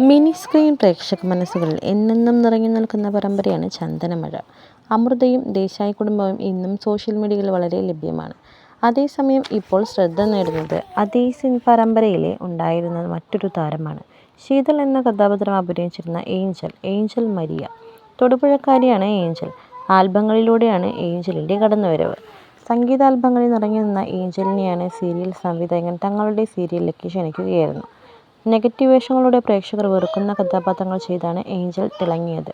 Mini screen പ്രേക്ഷക മനസ്സുകളിൽ എന്നെന്നും നിറഞ്ഞു നിൽക്കുന്ന പരമ്പരയാണ് ചന്ദനമഴ. അമൃതയും ദേശായി കുടുംബവും ഇന്നും സോഷ്യൽ മീഡിയയിൽ വളരെ ലഭ്യമാണ്. അതേസമയം ഇപ്പോൾ ശ്രദ്ധ നേടുന്നത് അതേ സിൻ പരമ്പരയിലെ ഉണ്ടായിരുന്ന മറ്റൊരു താരമാണ്. ശീതൾ എന്ന കഥാപാത്രം അഭിനയിച്ചിരുന്ന ഏഞ്ചൽ ഏഞ്ചൽ മരിയ. തൊടുപുഴക്കാരിയാണ് ഏഞ്ചൽ. ആൽബങ്ങളിലൂടെയാണ് ഏഞ്ചലിന്റെ കടന്നുവരവ്. സംഗീതാൽബങ്ങളിൽ നിറഞ്ഞു നിന്ന ഏഞ്ചലിനെയാണ് സീരിയൽ സംവിധായകൻ തങ്ങളുടെ സീരിയലിലേക്ക് ക്ഷണിക്കുകയായിരുന്നു. നെഗറ്റീവ് വേഷങ്ങളുടെ പ്രേക്ഷകർ വെറുക്കുന്ന കഥാപാത്രങ്ങൾ ചെയ്താണ് ഏഞ്ചൽ തിളങ്ങിയത്.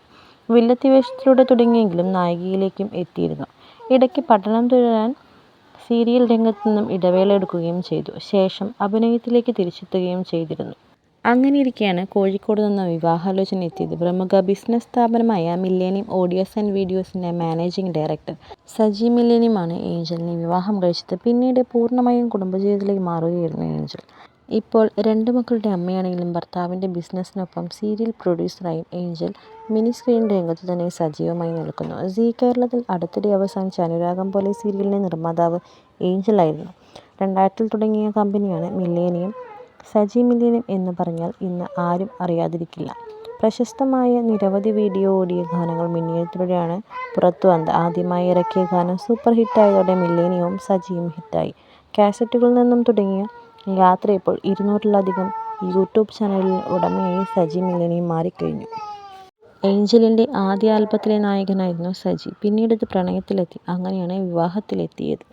വില്ലത്തി വേഷത്തിലൂടെ തുടങ്ങിയെങ്കിലും നായികയിലേക്കും എത്തിയിരുന്നു. ഇടയ്ക്ക് പഠനം തുടരാൻ സീരിയൽ രംഗത്തു നിന്നും ഇടവേള എടുക്കുകയും ചെയ്തു. ശേഷം അഭിനയത്തിലേക്ക് തിരിച്ചെത്തുകയും ചെയ്തിരുന്നു. അങ്ങനെയിരിക്കെയാണ് കോഴിക്കോട് നിന്ന് വിവാഹാലോചന എത്തിയത്. പ്രമുഖ ബിസിനസ് സ്ഥാപനമായ മില്ലേനിയം ഓഡിയോസ് ആൻഡ് വീഡിയോസിന്റെ മാനേജിംഗ് ഡയറക്ടർ സജി മില്ലേനിയമാണ് ഏഞ്ചലിനെ വിവാഹം കഴിച്ചത്. പിന്നീട് പൂർണമായും കുടുംബജീവിതത്തിലേക്ക് മാറുകയായിരുന്നു ഏഞ്ചൽ. ഇപ്പോൾ രണ്ട് മക്കളുടെ അമ്മയാണെങ്കിലും ഭർത്താവിന്റെ ബിസിനസ്സിനൊപ്പം സീരിയൽ പ്രൊഡ്യൂസറായും ഏഞ്ചൽ മിനി സ്ക്രീൻ രംഗത്ത് തന്നെ സജീവമായി നിൽക്കുന്നു. സീ കേരളത്തിൽ അടുത്തിടെ അവസാനിച്ച അനുരാഗം പോലെ സീരിയലിന്റെ നിർമ്മാതാവ് ഏഞ്ചലായിരുന്നു. രണ്ടായിരത്തിൽ തുടങ്ങിയ കമ്പനിയാണ് മില്ലേനിയം. സജി മില്ലേനിയം എന്ന് പറഞ്ഞാൽ ഇന്ന് ആരും അറിയാതിരിക്കില്ല. പ്രശസ്തമായ നിരവധി വീഡിയോ ഓഡിയോ ഗാനങ്ങൾ മിന്നിയത്തിലൂടെയാണ് പുറത്തു വന്നത്. ആദ്യമായി ഇറക്കിയ ഗാനം സൂപ്പർ ഹിറ്റായതോടെ മില്ലേനിയവും സജിയും ഹിറ്റായി. കാസറ്റുകളിൽ നിന്നും തുടങ്ങിയ യാത്ര ഇപ്പോൾ ഇരുന്നൂറിലധികം യൂട്യൂബ് ചാനലിൽ ഉടമയായി സജി മില്ലേനിയം മാറിക്കഴിഞ്ഞു. ഏഞ്ചലിന്റെ ആദ്യ ആൽബത്തിലെ നായകനായിരുന്നു സജി. പിന്നീട് ഇത് പ്രണയത്തിലെത്തി. അങ്ങനെയാണ് വിവാഹത്തിലെത്തിയത്.